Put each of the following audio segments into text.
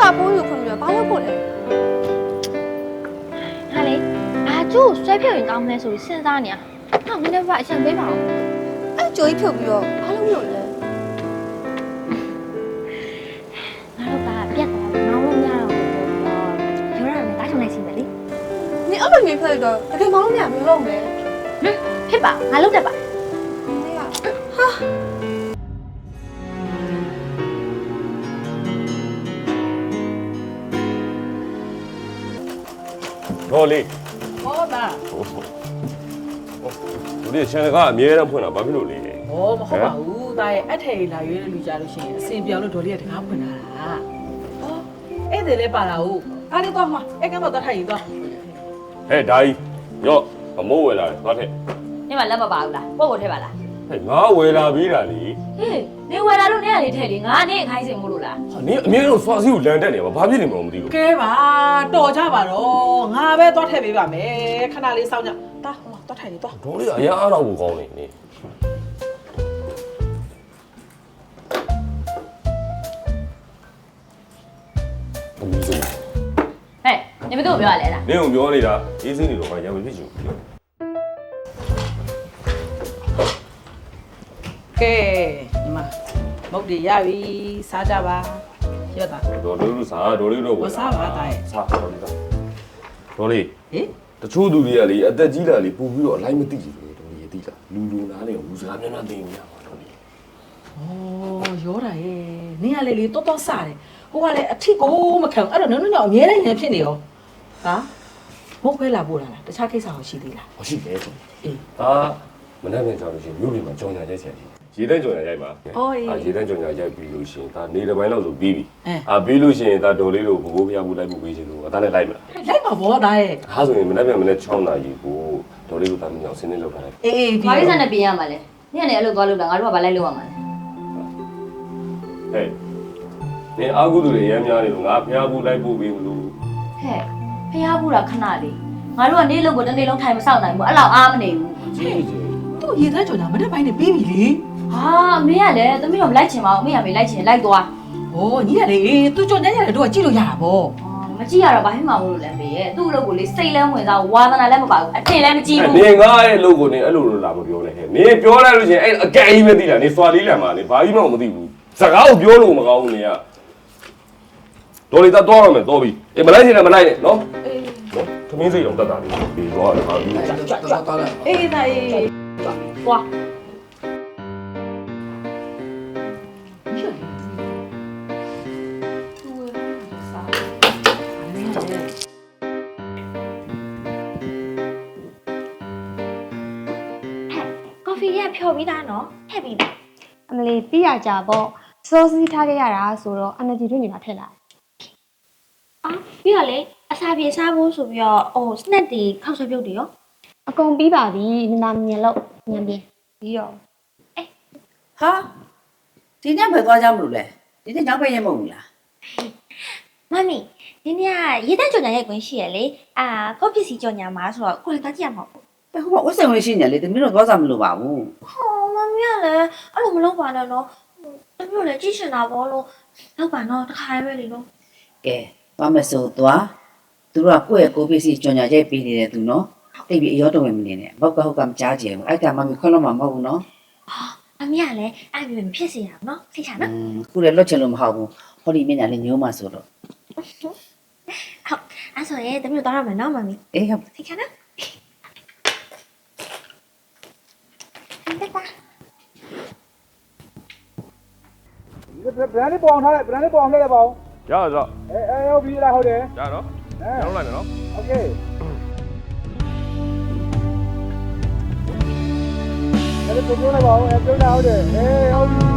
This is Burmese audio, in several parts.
တာပိုးယူခွင့်ပြီးတော့ဘာလို့ပို့လဲဟာလေအာကျို့ဆွဲဖြုတ်ရင်ကောင်းမလဲဆိုပြီးစဉ်းစားနေရဟာမင်းတို့ကအချက်ပေးပါဦးအဲ့ကြိုးကြီးဖြုတ်ပြီးတော့ဘာလို့မလုပ်လဲငါတို့ကပြက်သွားပြီမောင်းလို့မရတော့ဘူးဆိုတော့ရောရမယ်တားချုံလိုက်စီမယ်လေနင်အဲ့လိုမျိုးဖြုတ်လိုက်တော့တကယ်မောင်းလို့မရဘူးလို့မယ်ဟမ်ဖြစ်ပါငါလုပ်တတ်ပါ ဒေါ်လေးဟောတာတို့ဒီချန်နယ်ကအမြဲတမ်းဖွင့်တာဘာဖြစ်လို့လဲဟောမဟုတ်ပါဘူးတာရဲ့အထည်လာရွေးတဲ့လူကြလို့ရှိရင်အစင်ပြောင်းလို့ဒေါ်လေးကတကားဖွင့်လာတာဟောအဲ့ဒါလည်းပါလာဟုတ်အားလေးတော့မှာအဲ့ကတော့တတ်ထိုင်ရင်တော့ဟဲ့ဒါကြီးရော့အမိုးဝယ်လာတယ်သွားထက်ညမလက်မပါဘူးလားပို့ဖို့ထဲပါလား ဟဲ့ငါဝယ်လာပြီးတာလေဟေးနေဝယ်လာလို့နေရလေထဲလေငါနေအခိုင်းစင်မို့လို့လားဟာနင်အမြဲတမ်းစွာစီကိုလန်တက်နေပါဘာဖြစ်နေမလို့မသိဘူးကဲပါတော်ကြပါတော့ငါပဲတော့ထည့်ပေးပါမယ်ခဏလေးစောင့်ကြတာဟောတော့ထိုင်နေတော့ဒေါ်လေးကအရာအားတော့ကိုကောင်းနေနေအမီးဆုံးဟဲ့ညမတို့ပြောရလဲလားနင်ကပြောနေတာအေးစင်းနေတော့ဘာရမဖြစ်ချင်ဘူး ကဲညီမမုတ်တွေရပြီစားကြပါရတာဒေါ်လေးတို့စားဒေါ်လေးတို့ဝယ်ဝစားပါတာရဲ့စားဒေါ်လေးစားဒေါ်လေးဟင်တချို့သူတွေကလေအသက်ကြီးလာလေပို့ပြီးတော့အလိုက်မသိကြဘူးတော်ကြီးသိလားလူလူနားလေကိုလူစကားများများသိနေရပါတော့လေဩရောတာရဲ့နင်ကလေလေတော်တော်စားတယ်ဟိုကလည်းအထစ်ကိုမခံဘူးအဲ့တော့နင်တို့ညအမြဲတမ်းနေဖြစ်နေရောဟာမဟုတ်ခွဲလာပို့လာလားတခြားကိစ္စဟောရှိသေးလားဟောရှိတယ်ဆိုအေးဒါမနေ့ကကြောက်လို့ရှိရင်မြို့ပြင်မှာကြောင်ညာရိုက်ချက် ရေတန်းကြောင်ညာရိုက်ပါအော်အေးအာရေတန်းကြောင်ညာရိုက်ပြီးလို့ရှိရင်ဒါနေတစ်ပိုင်းလောက်ဆိုပြီးပြီအဲ အာပြီးလို့ရှိရင်ဒါတော်လေးတို့ဘိုးဘိုးဖျားမှုလိုက်မှုပေးချင်လို့အသားနဲ့လိုက်မလားလိုက်ပါဘောသားရဲ့ဟာဆိုရင်မနေ့ကမနေ့6နာရီကိုတော်လေးတို့တာမင်းအောင်ဆင်းနေလောက်ထားလိုက်အေးအေးဘာလို့စနဲ့ပြင်ရမှာလဲညနေအဲ့လိုသွားလို့လားငါတို့ကဘာလိုက်လို့ရမှာလဲဟဲ့နေအာဟုသူတွေအများများနေလို့ငါဖျားမှုလိုက်ဖို့ပေးမလို့ဟဲ့ဖျားဘူးတာခဏလေးငါတို့ကနေလို့ကိုတစ်နေ့လုံးထိုင်မဆောက်နိုင်ဘူးအဲ့လောက်အားမနေဘူးကြီးကြီး သူ့ရေသားကြော်ညာမနေ့ပိုင်းနဲ့ပြီးပြီလေ ဟာအမေကလည်းသမီးတော့မလိုက်ချင်ပါဘူးအမေကမေလိုက်ချင်လိုက်သွားဩညီကလေသူကြော်ညာညာလေတို့ကကြည့်လို့ရတာဗောအော်မကြည့်ရတော့ဘာမှမဟုတ်လို့လဲမေရဲ့သူ့အလုပ်ကိုလေစိတ်လဲဝင်စားဝါသနာလည်းမပါဘူးအထင်လည်းမကြည့်ဘူး နေငါရဲ့လို့ကိုနေအဲ့လိုလိုလာမပြောနဲ့ဟဲ့နေပြောလိုက်လို့ရှိရင်အဲ့အကဲကြီးပဲသိလားနေစွာလေးလံမှာနေဘာကြီးမှမသိဘူးစကားကိုပြောလို့မကောင်းဘူးနေကတော်လေးတော့တော့ရမယ်တော်ပြီအေးမလိုက်ချင်တယ်မလိုက်နဲ့နော်အေးနော်သမင်းစိတ်တော့တတ်တာလေးပြီးတော့ဟာပြီးအေးသားအေးသွားကော် ဖီရဖြော်ပြီးသားနော်ထည့်ပြီးပြီအမလေးပြီးရကြပေါ့စောစီးထားခဲ့ရတာဆိုတော့ energy drink တွေပါထည့်လိုက်အော်ပြီးတော့လေအစာပြေစားဖို့ဆိုပြီးတော့ဟို snack တွေခောက်ဆွဲပြုတ်တွေရောအကုန်ပြီးပါပြီနင်နာမြင်လို့ညံပြင်းပြီးတော့ဟာဒီနေ့ဘယ်သွားကြမလို့လဲဒီနေ့ညောင်းပဲရင်မဟုတ်ဘူးလားမမီဒီနေ့ကရေတန်းကြော်ညာရိုက်ခွင့်ရှိရလေအာကော်ဖီစီကြော်ညာမှာဆိုတော့ကိုယ်လည်းသားကြည့်ရမှာပေါ့ ဘယ်ဟိုမှာဝတ်ဆင်ဝင်ရှိနေလေတမီးတို့သွားစားမလို့ပါဘူးဟောမမီကလည်းအဲ့လိုမလုပ်ပါနဲ့နော်တမျိုးလည်းကြည့်ချင်တာပေါ့လို့လောက်ပါနော်တခါရဲပဲလေနော်ကဲသွားမယ်ဆိုသွားသူတို့ကကိုယ့်ရဲ့ကိုပစ္စည်းကြော်ညာရိုက်ပေးနေတယ်သူနော်တိတ်ပြီးအရောတော်ဝင်မနေနဲ့ဘောက်ကဟုတ်ကမကြားကြဘူးအဲ့ဒါမှမခွန်းလို့မှမဟုတ်ဘူးနော်မမီကလည်းအဲ့ဒီမဖြစ်စေရအောင်နော်သိချာနော်อืมခုလည်းလွတ်ချင်လို့မဟုတ်ဘူးဟောဒီမျက်နှာလေးညိုးမှဆိုတော့အဲ့ဆိုရင်တမျိုးတော့ရမယ်နော်မမီအေးဟုတ် သိချာနော် တက်တာ ဗရန်လေးပေါအောင်ထားလိုက်ဗရန်လေးပေါအောင်လှည့်လိုက်ပါဦး ရတော့ အဲအဲဟုတ်ပြီလားဟုတ်တယ် ရတော့ အဲ နောက်လိုက်မယ်နော် โอเคအဲ့ဒါပြောလိုက်ပါဦးအဲပြောလိုက်ဟုတ်တယ်အေးဟုတ်ပြီ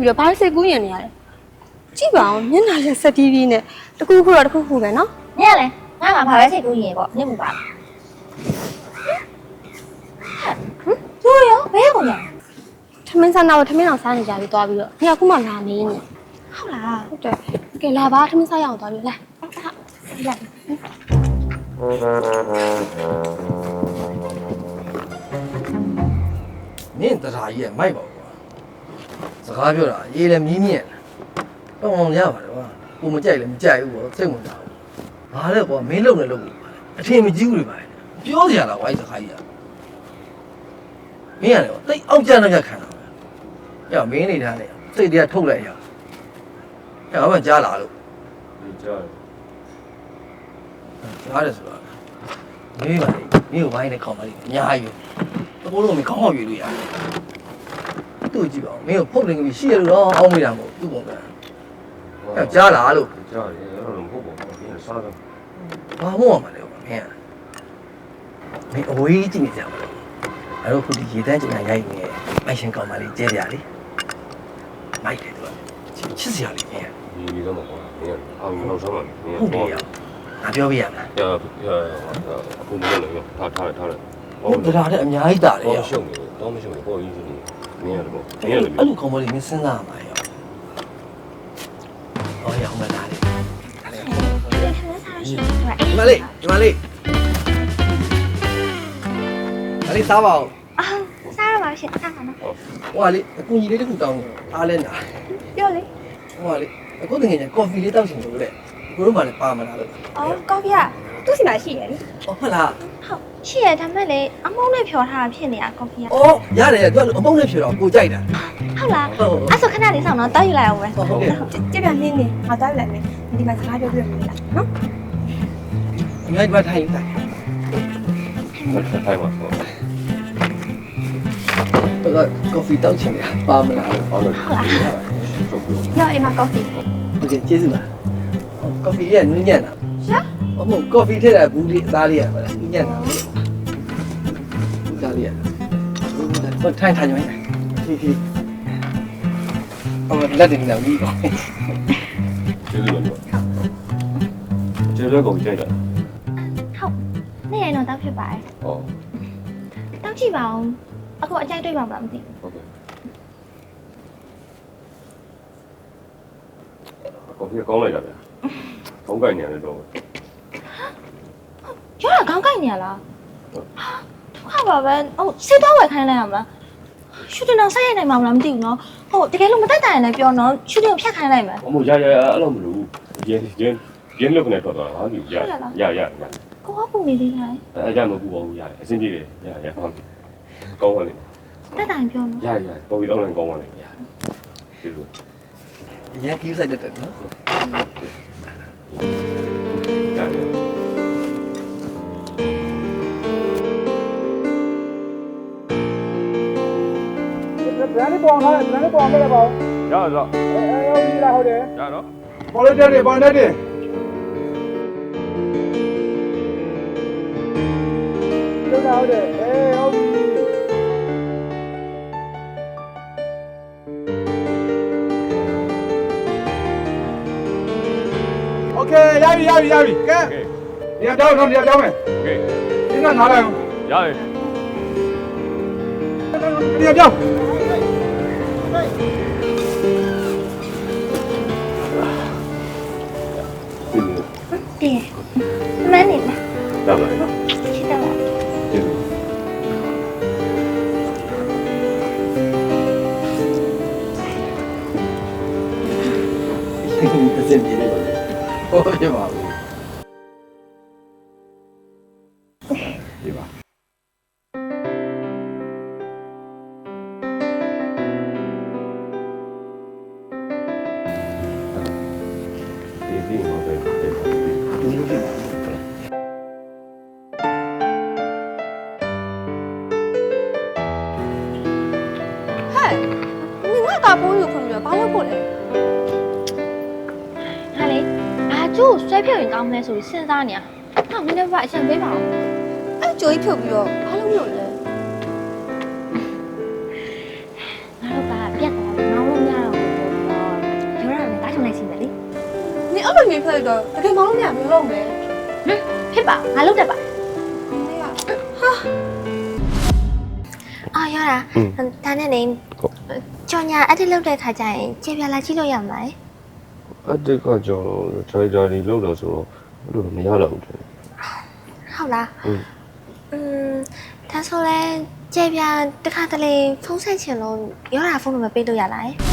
ပြီးတော့ဘာလို့စိတ်ကူးရင်နေရလဲကြည့်ပါဦးမျက်နှာရက်ဆက်တီးပြီးနဲ့တခုခုတော့တခုခုပဲနော်ညလေငါကဘာပဲစိတ်ကူးရင်ပေါ့နင့်မပါဘူးဟမ်တို့ရောဘယ်ကုန်လဲထမင်းစားတော့ထမင်းအောင်စားနေကြပြီးသွားပြီးတော့ညခုမှလာနေနေဟုတ်လားဟုတ်တယ်ကဲလာပါထမင်းစားရအောင်သွားပြီးလာလာမင်းတရားကြီးကမိုက်ပါကွာ စကားပြောတာရေးလည်းမြင်းမြင့်တော့အောင်ရပါတယ်ကွာကိုမကြိုက်လည်းမကြိုက်ဘူးပေါ့စိတ်ဝင်စားဘူးဘာလဲကွာမင်းလုံလည်းလုံလို့ပါတယ်အထင်မကြီးဘူးလေပါပြောစရာလားကွာအဲ့စကားကြီးကမင်းရတယ်တိတ်အောက်ကျတဲ့ကခံတာပဲရမင်းနေတာလေစိတ်တရားထုတ်လိုက်ရရဘာမှကြားလာလို့ဒီကြားကြားတယ်ဆိုတာမင်းပါလေမင်းကိုဘိုင်းနဲ့ခေါင်းပါလိမ့်အများကြီးပဲတကိုယ်လုံးမခေါင်းအောင်ရွေလို့ရတယ် သူ့ကြည့်ပါဦးမင်းကိုဖုတ်နေပြီရှိရလို့တော့အောင်းမိတာမဟုတ်သူ့ပုံကအဲ့ကြားလာလို့ကြားတယ်အဲ့တော့မဟုတ်ပါဘူးဒီစားတော့ဘာမို့ရမှာလဲကွာမင်းကမင်းအဝေးကြည့်နေကြပါတော့အဲ့တော့ခုဒီရေတန်းကျင်ရိုက်နေမိုက်ရှင်ကောင်မလေးကျဲကြလေမိုက်တယ်သူကချစ်စရာလေးမင်းဒီဒီတော့မဟုတ်ဘူးအောင်လောက်ဆောင်ပါမင်းဟုတ်တယ်ရငါပြောပြရမလားရရအခုမလို့ရထားထားထားတယ်ဟုတ်တရားတဲ့အများကြီးတာတယ်တော့ရရှုံနေတော့မရှုံနေပေါ်ကြီး နေမင်းရတယ်ပေါ့မအဲ့င်းရလိုတယ်အဲ့လိုကောင်မလေးမင်းစဉ်းစားရမှာရောဟောရအောင်မလားလေဒီမှာဒီမလေးဒီမလေးအဲ့ဒီစားပါဦးအာစားရပါရှင်စားပါနော်ဟိုကလေအကူကြီးလေးတစ်ခုတောင်းအားလဲနာပြောလေဟိုကလေအခုတကယ်ကြီးကော်ဖီလေးတောက်ချင်လို့တဲ့ကိုတို့မှလည်းပါမလားလို့အော်ကော်ဖီက သူ့စီမှာရှိတယ်လေဟုတ်မလားဟုတ်ရှိရဒါမဲ့လေအမုန်းနဲ့ဖြောထားတာဖြစ်နေတာကော်ဖီကအော်ရတယ်သူကအမုန်းနဲ့ဖြေတော့ကိုကြိုက်တာဟုတ်လားအဲ့ဆိုခဏလေးဆောင်တော့တောက်ယူလိုက်အောင်ပဲဟုတ်ကဲ့ကြက်ပြန်နေနေငါတောက်ယူလိုက်မယ်ဒီမှာစကားပြောပြရမယ်လားနော်အများကြီးပါထိုင်တာထိုင်ပါတော့တော့ကော်ဖီတောက်ချင်တယ်ပါမလားဟုတ်လားညအိမ်မှာကော်ဖီဟုတ်ကဲ့ကျေးဇူးပါကော်ဖီရဲ့နူးညံ့တာ ရှာဟုတ်ကော်ဖီထည့်တဲ့ဘူးလေးအသားလေးရပါလားနူးညံ့တာလေအသားလေးရဟုတ်ထိုင်ထိုင်နေဖြည်းဖြည်းအော်လက်တင်လာပြီကောကျေးဇူးပါကျေးဇူးကိုကြိုက်တာဟုတ်နေ့ရင်တော့တောက်ဖြစ်ပါတယ်ဟောတောက်ကြည့်ပါဦးအခုအကြိုက်တွေ့ပါမလားမသိဘူးဟုတ်ကဲ့ကော်ဖီကောင်းလိုက်တာဗျာကောင်းကြိုက်နေတယ်တော့ ရောတာခေါင်းကိုက်နေရလားဟာဒုက္ခပါပဲဟုတ်စေးတော့ဝယ်ခိုင်းလိုက်ရမလားရှူတင်တော့ဆက်ရနိုင်မှာမလားမသိဘူးနော်ဟုတ်တကယ်လို့မတက်တိုင်လည်းပြောနော်ရှူတင်ကိုဖြတ်ခိုင်းလိုက်မယ်အမို့ရရရအဲ့လိုမလို့ရင်းရင်းရင်းလုတ်နေတော့တော့ဟာဒီရရရရကိုကပူနေသေးတယ်အဲ့ကြမပူပါဘူးရတယ်အဆင်ပြေတယ်ရရဟုတ်ပြီကောင်းပါလေတက်တိုင်ပြောနော်ရရပေါ်ပြီးတော့လည်းကောင်းပါလေရကျေးဇူးရန်ကြီးဆိုင်တဲ့နော်ရရဘယ်နဲ့ ပေါ်လာလဲဘယ်နဲ့ပေါ်မလဲပေါ့ ရတော့ အဲဟုတ်ပြီလားဟုတ်တယ် ရတော့ ပေါ်လိုက်တယ်ပေါ်လိုက်တယ်ဟုတ်တယ်ဟုတ်တယ်အဲဟုတ်ပြီโอเคရပြီရပြီရပြီကဲဒီတော့တော့ဒီတော့မယ် โอเค ဒီကနားလိုက်အောင် ရတယ် ဒီတော့ ကျေးဇူး တည်မန်းနေလားရပါလေချစ်တော့ကျေးဇူးအစင်ပြေတယ်ဟုတ်ပြပါဘူး စာပိုးယူခွင့်မျိုးဘာလို့ဖို့လဲငါလေအာကျိုးဆွဲဖြုတ်ရင်ကောင်းမလဲဆိုပြီးစဉ်းစားနေရဟာမင်းတို့ကအချက်ပေးပါဦးအဲ့ကျိုးကြီးဖြုတ်ပြီးတော့ဘာလို့မလုပ်လဲငါတို့ကပြက်သွားမောင်းလို့မရတော့ဘူးပေါ့ပြောရမယ်တားချုံလိုက်စီမယ်လေနင်အဲ့လိုမျိုးဖြုတ်တော့တကယ်မောင်းလို့မရဘူးလုပ်မယ်ဟင်ဖြစ်ပါငါလုပ်တတ်ပါဟာအာရတာဒါနဲ့နေ ကြော်ညာအဲ့ဒီလောက်တဲ့ခါကျရင်ကျေပြလာကြည့်လို့ရမှာလေအတိတ်ကကြောင့်ဒရိုက်တာတွေလောက်တော့ဆိုတော့အဲ့လိုမရတော့ဘူးဟုတ်လားဟုတ်อืมဒါဆိုလဲကျေပြတခါတလေဖုန်းဆက်ချင်လို့ရတာဖုန်းနံပါတ်ပေးလို့ရလား